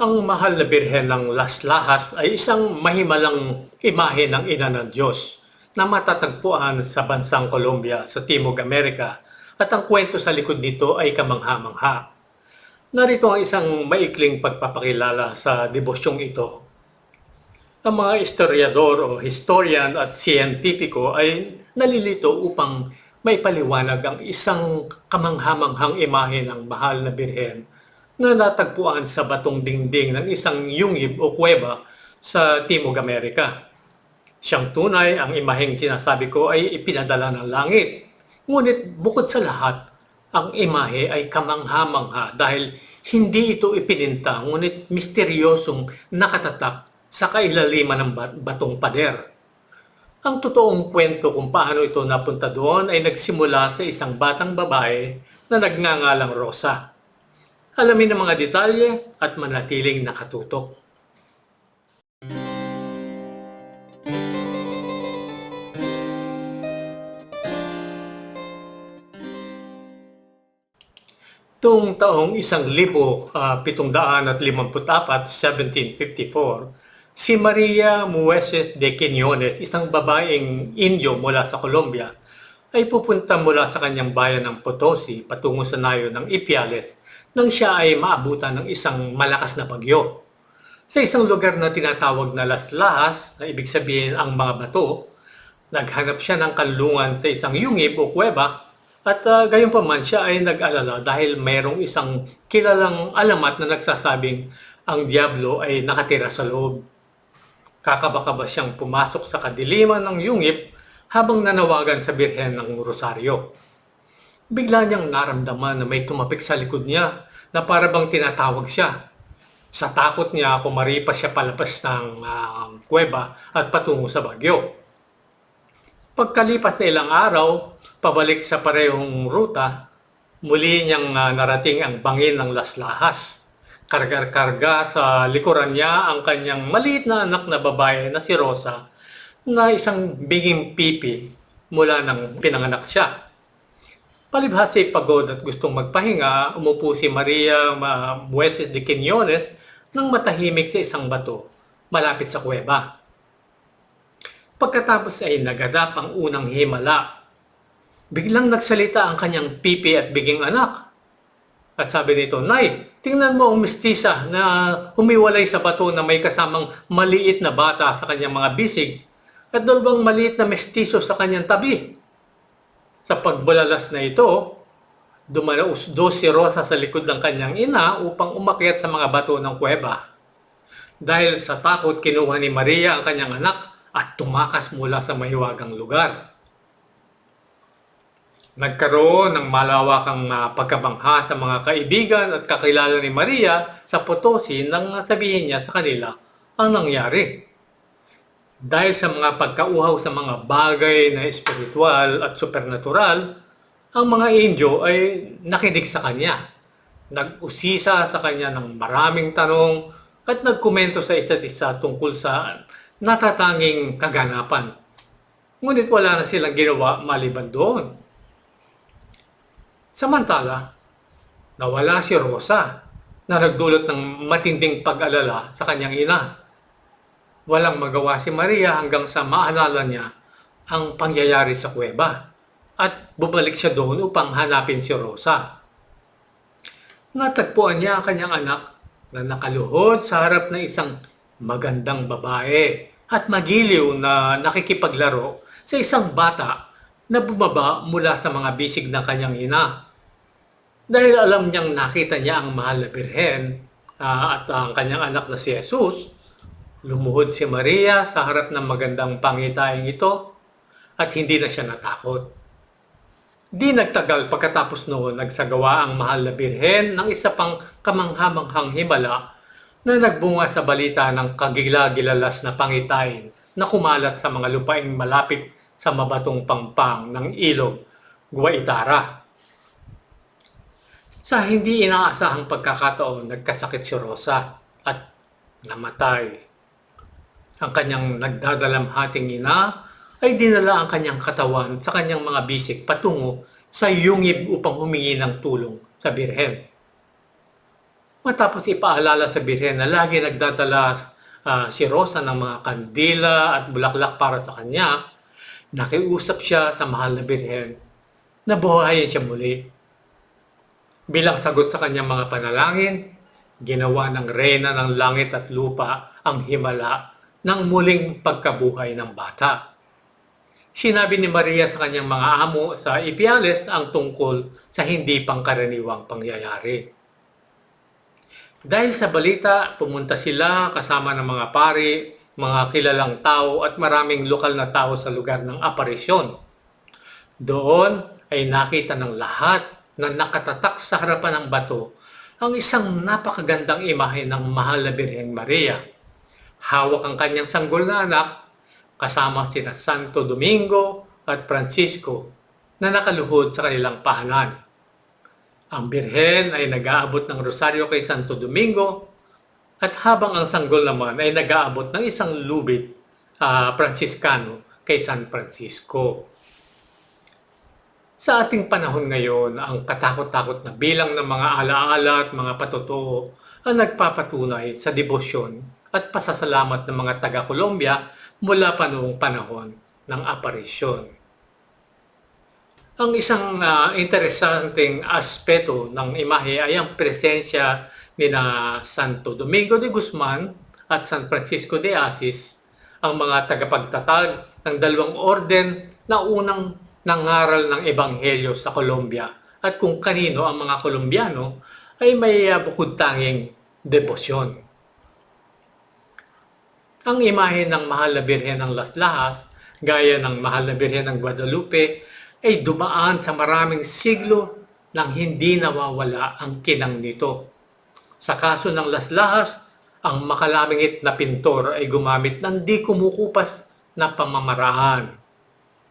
Ang mahal na birhen ng Las Lahas ay isang mahimalang imahe ng ina ng Diyos na matatagpuan sa bansang Colombia sa Timog Amerika at ang kwento sa likod nito ay kamangha-mangha. Narito ang isang maikling pagpapakilala sa debosyong ito. Ang mga historiador o historian at siyentipiko ay nalilito upang may paliwanag ang isang kamanghamanghang imahe ng mahal na birhen na natagpuan sa batong dingding ng isang yungib o kuweba sa Timog Amerika. Siyang tunay, ang imaheng sinasabi ko ay ipinadala ng langit. Ngunit bukod sa lahat, ang imahe ay kamangha-mangha dahil hindi ito ipininta ngunit misteryosong nakatatak sa kailaliman ng bat- batong pader. Ang totoong kwento kung paano ito napunta doon ay nagsimula sa isang batang babae na nagngangalang Rosa. Alamin ang mga detalye at manatiling nakatutok. Tung taong 1,754, 1754, si Maria Mueces de Quiñones, isang babaeng Indio mula sa Colombia, ay pupunta mula sa kanyang bayan ng Potosi patungo sa nayo ng Ipiales nang siya ay maabutan ng isang malakas na bagyo. Sa isang lugar na tinatawag na Las Lahas, na ibig sabihin ang mga bato, naghanap siya ng kanlungan sa isang yungib o kuweba at uh, gayon pa man siya ay nag-alala dahil mayroong isang kilalang alamat na nagsasabing ang Diablo ay nakatira sa loob. Kakabaka ba siyang pumasok sa kadiliman ng yungib habang nanawagan sa birhen ng rosaryo. Bigla niyang naramdaman na may tumapik sa likod niya na para bang tinatawag siya. Sa takot niya, kumaripas siya palabas ng ah, kuweba at patungo sa bagyo. Pagkalipas na ilang araw, pabalik sa parehong ruta, muli niyang ah, narating ang bangin ng Las Lahas. Kargar-karga sa likuran niya ang kanyang maliit na anak na babae na si Rosa na isang biging pipi mula nang pinanganak siya. Palibhas ay pagod at gustong magpahinga, umupo si Maria Ma- Mueces de Quiñones nang matahimik sa isang bato malapit sa kuweba. Pagkatapos ay nagadap ang unang himala. Biglang nagsalita ang kanyang pipi at biging anak. At sabi nito, Nay, tingnan mo ang mistisa na humiwalay sa bato na may kasamang maliit na bata sa kanyang mga bisig at dalawang maliit na mestizo sa kanyang tabi. Sa pagbulalas na ito, dumanausdo si Rosa sa likod ng kanyang ina upang umakyat sa mga bato ng kuweba. Dahil sa takot, kinuha ni Maria ang kanyang anak at tumakas mula sa mahiwagang lugar. Nagkaroon ng malawakang uh, pagkabangha sa mga kaibigan at kakilala ni Maria sa Potosi nang sabihin niya sa kanila ang nangyari. Dahil sa mga pagkauhaw sa mga bagay na espiritual at supernatural, ang mga Indio ay nakinig sa kanya. Nag-usisa sa kanya ng maraming tanong at nagkomento sa isa't isa tungkol sa natatanging kaganapan. Ngunit wala na silang ginawa maliban doon. Samantala, nawala si Rosa na nagdulot ng matinding pag-alala sa kanyang ina. Walang magawa si Maria hanggang sa maalala niya ang pangyayari sa kuweba at bumalik siya doon upang hanapin si Rosa. Natagpuan niya ang kanyang anak na nakaluhod sa harap ng isang magandang babae at magiliw na nakikipaglaro sa isang bata na bumaba mula sa mga bisig ng kanyang ina. Dahil alam niyang nakita niya ang mahal na birhen ah, at ang kanyang anak na si Jesus, lumuhod si Maria sa harap ng magandang pangitaing ito at hindi na siya natakot. Di nagtagal pagkatapos noon nagsagawa ang mahal na birhen ng isa pang kamanghamanghang himala na nagbunga sa balita ng kagila-gilalas na pangitain na kumalat sa mga lupaing malapit sa mabatong pangpang ng ilog Guaitara. Sa hindi inaasahang pagkakataon, nagkasakit si Rosa at namatay. Ang kanyang nagdadalamhating ina ay dinala ang kanyang katawan sa kanyang mga bisik patungo sa yungib upang humingi ng tulong sa Birhen. Matapos ipaalala sa Birhen na lagi nagdadala ah, si Rosa ng mga kandila at bulaklak para sa kanya, nakiusap siya sa mahal na Birhen na buhayin siya muli. Bilang sagot sa kanyang mga panalangin, ginawa ng reyna ng langit at lupa ang himala ng muling pagkabuhay ng bata. Sinabi ni Maria sa kanyang mga amo sa Ipiales ang tungkol sa hindi pangkaraniwang pangyayari. Dahil sa balita, pumunta sila kasama ng mga pari, mga kilalang tao at maraming lokal na tao sa lugar ng aparisyon. Doon ay nakita ng lahat na nakatatak sa harapan ng bato ang isang napakagandang imahe ng mahal na Birheng Maria. Hawak ang kanyang sanggol na anak kasama sina Santo Domingo at Francisco na nakaluhod sa kanilang pahanan. Ang Birhen ay nag-aabot ng rosaryo kay Santo Domingo at habang ang sanggol naman ay nag-aabot ng isang lubid ah, Franciscano kay San Francisco. Sa ating panahon ngayon, ang katakot-takot na bilang ng mga alaala at mga patotoo ang nagpapatunay sa debosyon at pasasalamat ng mga taga-Colombia mula pa noong panahon ng aparisyon. Ang isang ah, interesanteng aspeto ng imahe ay ang presensya ni na Santo Domingo de Guzman at San Francisco de Asis, ang mga tagapagtatag ng dalawang orden na unang nangaral ng Ebanghelyo sa Colombia at kung kanino ang mga Kolombiano ay may ah, bukod tanging debosyon. Ang imahe ng Mahal na Birhen ng Las Lahas, gaya ng Mahal na Birhen ng Guadalupe, ay dumaan sa maraming siglo nang hindi nawawala ang kinang nito. Sa kaso ng Las Lahas, ang makalamingit na pintor ay gumamit ng di kumukupas na pamamaraan.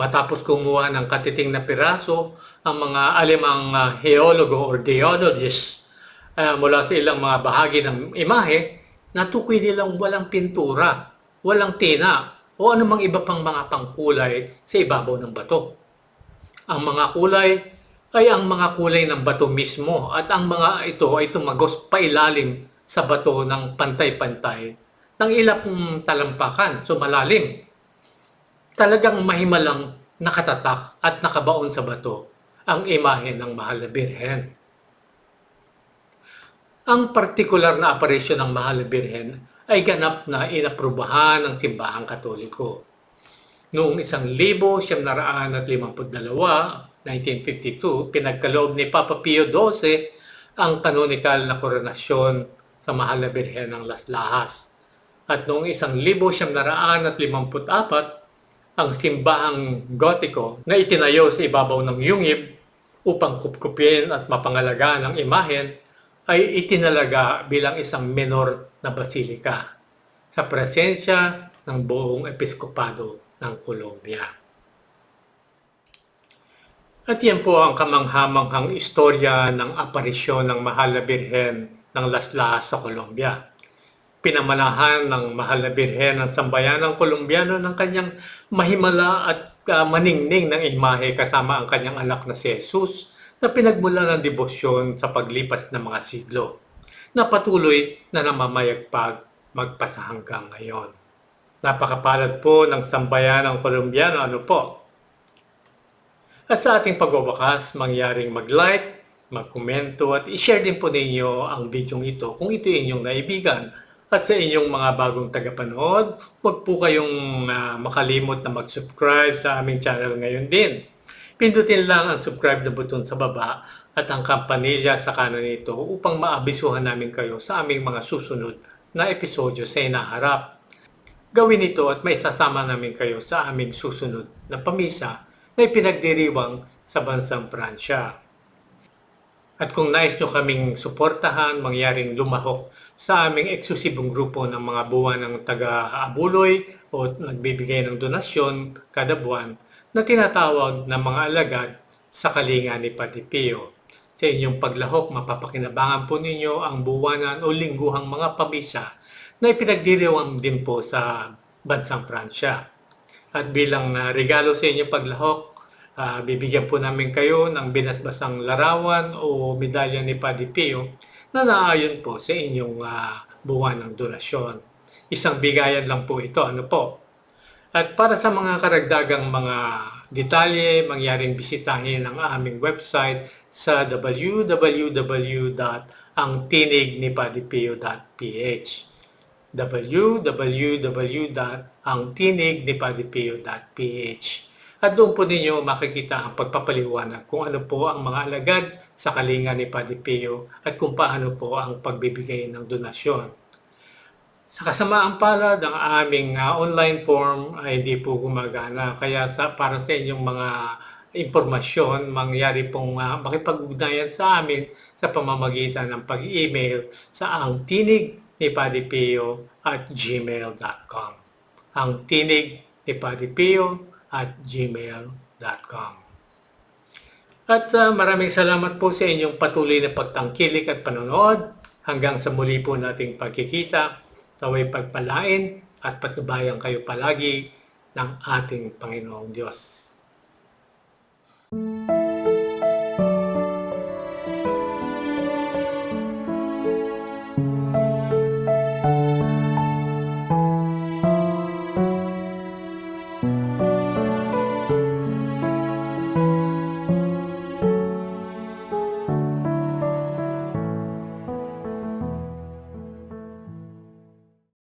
Matapos kumuha ng katiting na piraso, ang mga alemang uh, geologo or geologists uh, mula sa ilang mga bahagi ng imahe, natukoy nilang walang pintura, walang tina, o anumang iba pang mga pangkulay sa ibabaw ng bato. Ang mga kulay ay ang mga kulay ng bato mismo at ang mga ito ay tumagos pailalim sa bato ng pantay-pantay ng ilang talampakan, so malalim. Talagang mahimalang nakatatak at nakabaon sa bato ang imahe ng Mahal na Birhen. Ang partikular na aparisyon ng Mahal na Birhen ay ganap na inaprubahan ng simbahang katoliko. Noong 1952, 1952, pinagkaloob ni Papa Pio XII ang kanonikal na koronasyon sa Mahal na Birhen ng Las Lahas. At noong 1954, ang simbahang gotiko na itinayo sa ibabaw ng yungib upang kupkupin at mapangalagaan ang imahen ay itinalaga bilang isang menor na basilika sa presensya ng buong episkopado ng Colombia. At yan po ang kamanghamanghang istorya ng aparisyon ng Mahal na Birhen ng Las Lahas sa Colombia. Pinamanahan ng Mahal na Birhen ng sambayanang Kolombiano ng kanyang mahimala at uh, maningning ng imahe kasama ang kanyang anak na si Jesus na pinagmula ng debosyon sa paglipas ng mga siglo na patuloy na namamayagpag magpasa hanggang ngayon. Napakapalad po ng sambayanang Kolombiano, ano po? At sa ating pagwawakas, mangyaring mag-like, mag-komento at i-share din po ninyo ang video ito kung ito inyong naibigan. At sa inyong mga bagong tagapanood, huwag po kayong uh, makalimot na mag-subscribe sa aming channel ngayon din. Pindutin lang ang subscribe na button sa baba at ang kampanilya sa kanan nito upang maabisuhan namin kayo sa aming mga susunod na episodyo sa inaharap. Gawin ito at may sasama namin kayo sa aming susunod na pamisa na ipinagdiriwang sa bansang Pransya. At kung nais nyo kaming suportahan, mangyaring lumahok sa aming eksklusibong grupo ng mga buwan ng taga-abuloy o nagbibigay ng donasyon kada buwan na tinatawag na mga alagad sa kalinga ni Patipio. Sa inyong paglahok, mapapakinabangan po ninyo ang buwanan o lingguhang mga pamisa na ipinagdiriwang din po sa bansang Pransya. At bilang uh, regalo sa inyong paglahok, uh, bibigyan po namin kayo ng binasbasang larawan o medalya ni Padre Pio na naayon po sa inyong ah, buwan ng donasyon. Isang bigayan lang po ito, ano po. At para sa mga karagdagang mga detalye, mangyaring bisitahin ang aming website sa www.angtinignipadipio.ph www.angtinignipadipio.ph At doon po ninyo makikita ang pagpapaliwanag kung ano po ang mga alagad sa kalinga ni Padre Pio at kung paano po ang pagbibigay ng donasyon. Sa kasamaan palad, ang aming ah, online form ay hindi po gumagana. Kaya sa, para sa inyong mga impormasyon, mangyari pong uh, makipag-ugnayan sa amin sa pamamagitan ng pag-email sa ang tinig ni Padre Pio at gmail.com. Ang tinig ni Padre Pio at gmail.com. At ah, maraming salamat po sa inyong patuloy na pagtangkilik at panonood. Hanggang sa muli po nating pagkikita, naway pagpalain at patubayan kayo palagi ng ating Panginoong Diyos. Thank you.